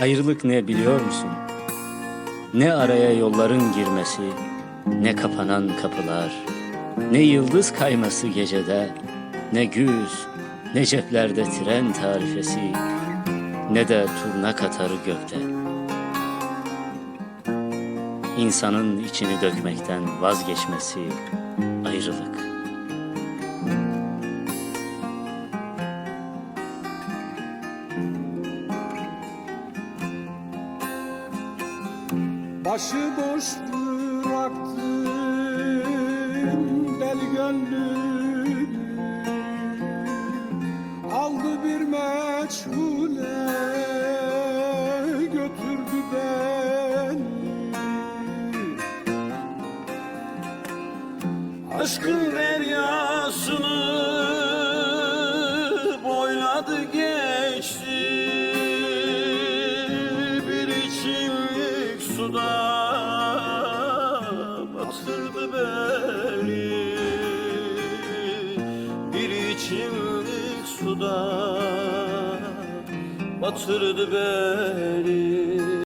Ayrılık ne biliyor musun? Ne araya yolların girmesi, ne kapanan kapılar, ne yıldız kayması gecede, ne güz, ne ceplerde tren tarifesi, ne de turna katarı gökte. İnsanın içini dökmekten vazgeçmesi ayrılık. Başıboş bıraktım deli gönlümü Aldı bir meçhule götürdü beni. Aşkın deryasını boyladı geçti. Bir içimlik suda batırdı beni Bir içimlik suda batırdı beni